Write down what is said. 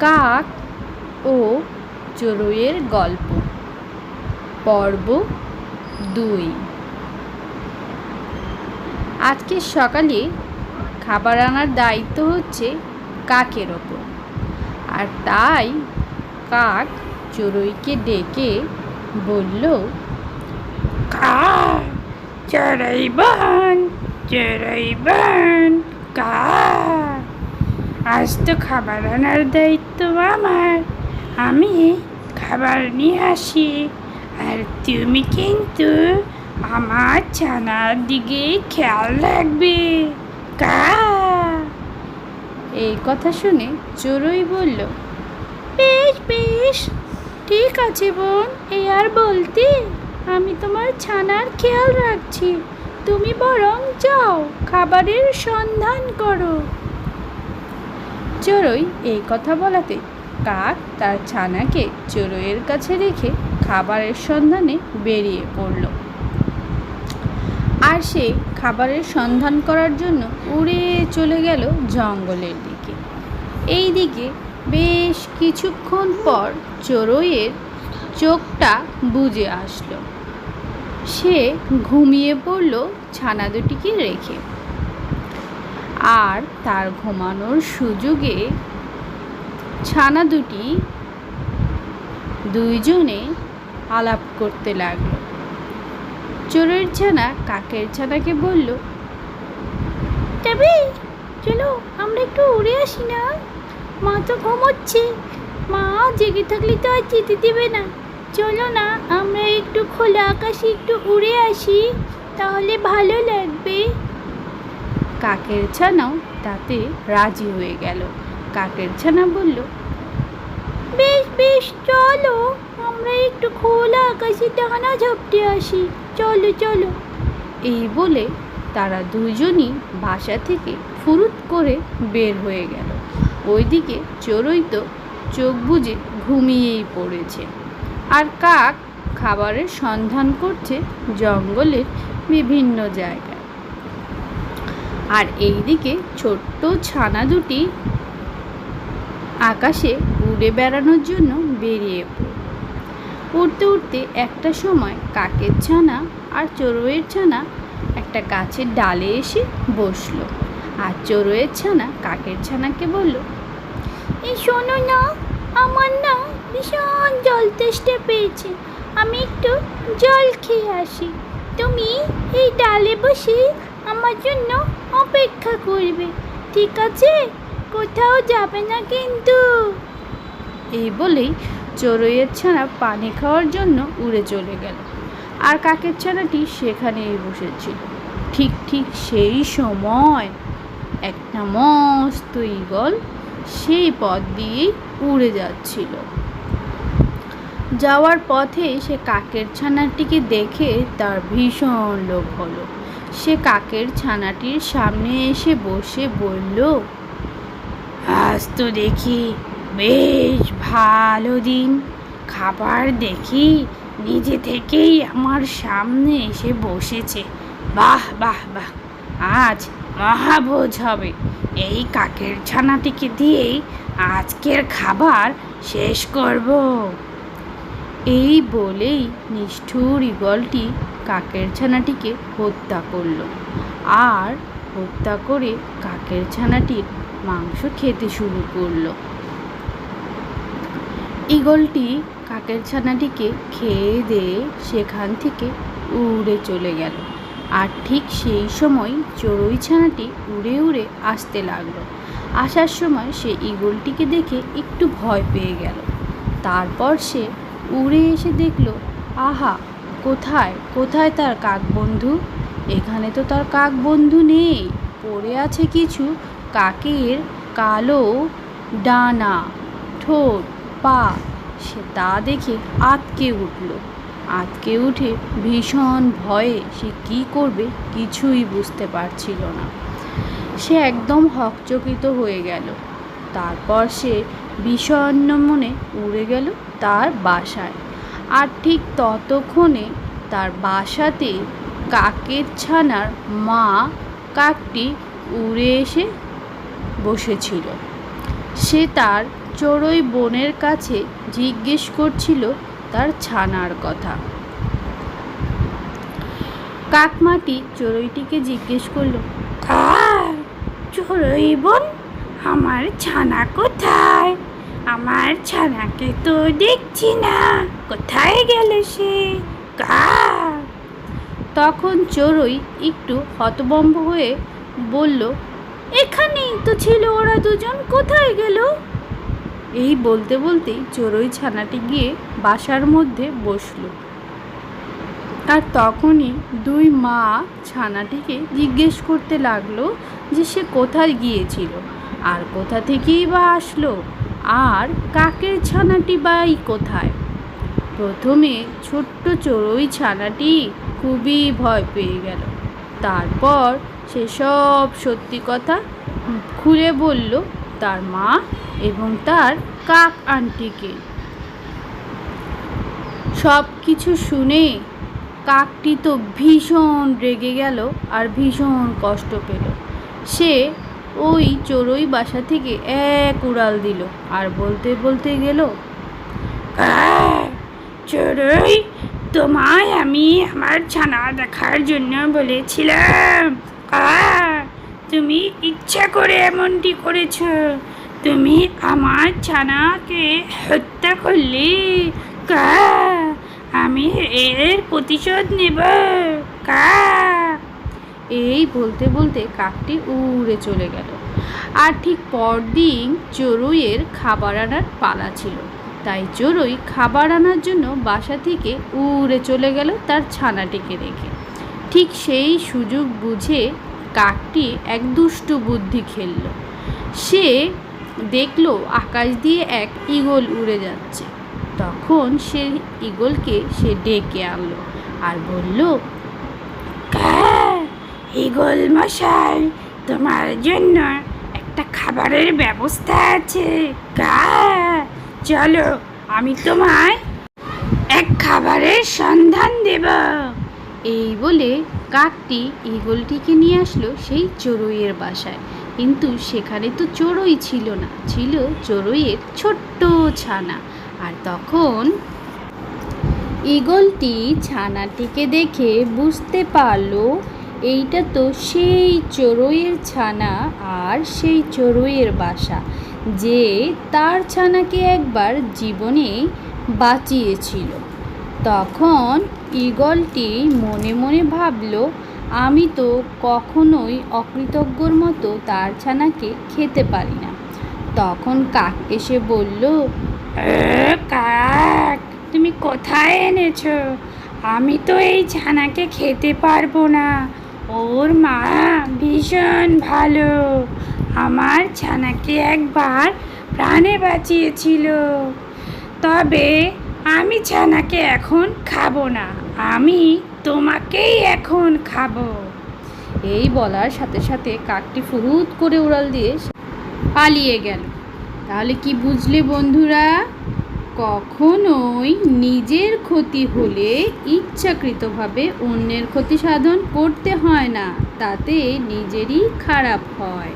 কাক ও চড়ুইয়ের গল্প। পর্ব দুই। আজকে সকালে খাবার আনার দায়িত্ব হচ্ছে কাকের ওপর। আর তাই কাক চড়ুইকে ডেকে বলল কা চড়াই বান চড়াই বান আজ তো খাবার আনার দায়িত্ব আমার। আমি খাবার নিয়ে আসি। আর তুমি কিন্তু আমার ছানার দিকে খেয়াল রাখবে। কা। এই কথা শুনে চড়ুই বলল, বেশ বেশ। ঠিক আছে বোন, এই আর বলতে আমি তোমার ছানার খেয়াল রাখছি। তুমি বরং যাও, খাবারের সন্ধান করো। চড়ুই এই কথা বলাতে কাক তার ছানাকে চড়ুইয়ের কাছে রেখে খাবারের সন্ধানে বেরিয়ে পড়ল। আর সে খাবারের সন্ধান করার জন্য উড়ে চলে গেল জঙ্গলের দিকে। এই দিকে বেশ কিছুক্ষণ পর চড়ুইয়ের চোখটা বুজে আসলো। সে ঘুমিয়ে পড়ল ছানা দুটিকে রেখে। আর তার ঘুমানোর সুযোগে ছানা দুটি দুইজনে আলাপ করতে লাগল। চোরের ছানা কাকের ছানাকে বলল, তবে চলো আমরা একটু উড়ে আসি না? মা তো ঘুমোচ্ছে। মা জেগে থাকলে তো আর যেতে দেবে না। চলো না, আমরা একটু খোলা আকাশে একটু উড়ে আসি। তাহলে ভালো লাগবে। কাকের ছানাও তাতে রাজি হয়ে গেল। কাকের ছানা বলল, বেশ বেশ, চলো, আমরা একটু খোলা আকাশে ডানা ঝাপটে আসি। চলো চলো। এই বলে তারা দুজনই বাসা থেকে ফুরুত করে বের হয়ে গেল। ওইদিকে চড়ুই তো চোখ বুজে ঘুমিয়েই পড়েছে। আর কাক খাবারের সন্ধান করছে জঙ্গলের বিভিন্ন জায়গায়। আর এইদিকে ছোট্ট ছানা দুটি আকাশে উড়ে বেড়ানোর জন্য বেরিয়ে উঠতে উঠতে একটা সময় কাকের ছানা আর চড়ুইয়ের ছানা একটা গাছের ডালে এসে বসল আর চড়ুইয়ের ছানা কাকের ছানাকে বলল, এই শোনো না, আমার না ভীষণ জল তেষ্টা পেয়েছে। আমি একটু জল খেয়ে আসি। তুমি এই ডালে বসে আমার জন্য অপেক্ষা করবে। ঠিক আছে? কোথাও যাবে না কিন্তু। এই বলেই চড়ুইয়ের ছানা পানি খাওয়ার জন্য উড়ে চলে গেল। আর কাকের ছানাটি সেখানেই বসেছিল। ঠিক ঠিক সেই সময় একটা মস্ত ঈগল সেই পথ দিয়েই উড়ে যাচ্ছিল। যাওয়ার পথে সে কাকের ছানাটিকে দেখে তার ভীষণ লোভ হলো। সে কাকের ছানাটির সামনে এসে বসে বলল, আজ তো দেখি বেশ ভালো দিন। খাবার দেখি নিজে থেকেই আমার সামনে এসে বসেছে। বাহ বাহ বাহ, আজ মহাভোজ হবে। এই কাকের ছানাটিকে দিয়েই আজকের খাবার শেষ করব। এই বলেই নিষ্ঠুর ঈগলটি কাকের ছানাটিকে হত্যা করল। আর হত্যা করে কাকের ছানাটির মাংস খেতে শুরু করল। ঈগলটি কাকের ছানাটিকে খেয়ে দিয়ে সেখান থেকে উড়ে চলে গেল। আর ঠিক সেই সময় চড়ুই ছানাটি উড়ে উড়ে আসতে লাগল। আসার সময় সে ঈগলটিকে দেখে একটু ভয় পেয়ে গেল। তারপর সে উড়ে এসে দেখল, আহা কোথায়? কোথায় তার কাক বন্ধু? এখানে তো তার কাক বন্ধু নেই। পড়ে আছে কিছু। কাকের কালো ডানা, ঠোঁট, পা। সে তা দেখে আতকে উঠল। আতকে উঠে ভীষণ ভয়ে সে কী করবে কিছুই বুঝতে পারছিল না। সে একদম হকচকিত হয়ে গেল। তারপর সে বিষণ্ণ মনে উড়ে গেল তার বাসায়। আর ঠিক ততক্ষণে তার বাসাতে কাকের ছানার মা কাকটি উড়ে এসে বসেছিল। সে তার চড়ুই বোনের কাছে জিজ্ঞেস করছিল তার ছানার কথা। কাকমাটি চড়ুইটিকে জিজ্ঞেস করল চড়ুই বোন? আমার ছানা কোথায়? আমার ছানাকে তো দেখছি না। কোথায় গেল সে? তখন চড়ুই একটু হতবম্ব হয়ে বলল, এখানেই তো ছিল ওরা দুজন, কোথায় গেল? এই বলতে বলতেই চড়ুই ছানাটি গিয়ে বাসার মধ্যে বসল। আর তখনই দুই মা ছানাটিকে জিজ্ঞেস করতে লাগল যে সে কোথায় গিয়েছিল, আর কোথা থেকেই বা আসলো, আর কাকের ছানাটি বাই কোথায়? প্রথমে ছোট্ট চড়ুই ছানাটি খুবই ভয় পেয়ে গেল। তারপর সে সব সত্যি কথা খুলে বলল, তার মা এবং তার কাক আন্টিকে। সব কিছু শুনে কাকটি তো ভীষণ রেগে গেল আর ভীষণ কষ্ট পেল। সে ওই চড়ুই বাসা থেকে এক উড়াল দিল আর বলতে বলতে গেল চড়ুই তোমায় আমি আমার ছানা দেখার জন্য বলেছিলাম। তুমি ইচ্ছা করে এমনটি করেছ। তুমি আমার ছানাকে হত্যা করলে। কা আমি এর প্রতিশোধ নেব। কা এই বলতে বলতে কাকটি উড়ে চলে গেল। আর ঠিক পরদিন চড়ুইয়ের খাবার আনার পালা ছিল। তাই চড়ুই খাবার আনার জন্য বাসা থেকে উড়ে চলে গেল তার ছানাটিকে রেখে ঠিক সেই সুযোগ বুঝে কাকটি এক দুষ্টু বুদ্ধি খেলল। সে দেখল আকাশ দিয়ে এক ঈগল উড়ে যাচ্ছে। তখন সে ঈগলকে সে ডেকে আনলো আর বলল ইগল মশাই, তোমার জন্য একটা খাবারের ব্যবস্থা আছে। কা চলো, আমি তোমায় এক খাবারের সন্ধান দেব। এই বলে কাকটি ঈগলটিকে নিয়ে আসলো সেই চড়ুইয়ের বাসায়। কিন্তু সেখানে তো চড়ুই ছিল না, ছিল চড়ুইয়ের ছোট্ট ছানা। আর তখন ঈগলটি ছানাটিকে দেখে বুঝতে পারল, এইটা তো সেই চড়ুইয়ের ছানা আর সেই চড়ুইয়ের বাসা। যে তার ছানাকে একবার জীবনে বাঁচিয়েছিল। তখন ঈগলটি মনে মনে ভাবলো, আমি তো কখনোই অকৃতজ্ঞর মতো তার ছানাকে খেতে পারি না। তখন কাক এসে বলল কাক, তুমি কোথায় এনেছো? আমি তো এই ছানাকে খেতে পারব না। ওর মা ভীষণ ভালো। আমার ছানাকে একবার প্রাণে বাঁচিয়েছিল। তবে আমি ছানাকে এখন খাব না, আমি তোমাকেই এখন খাব। এই বলার সাথে সাথে কাকটি ফুরুত করে উড়াল দিয়ে পালিয়ে গেল। তাহলে কি বুঝলে বন্ধুরা? কখনোই নিজের ক্ষতি হলে ইচ্ছাকৃতভাবে অন্যের ক্ষতি সাধন করতে হয় না, তাতে নিজেরই খারাপ হয়।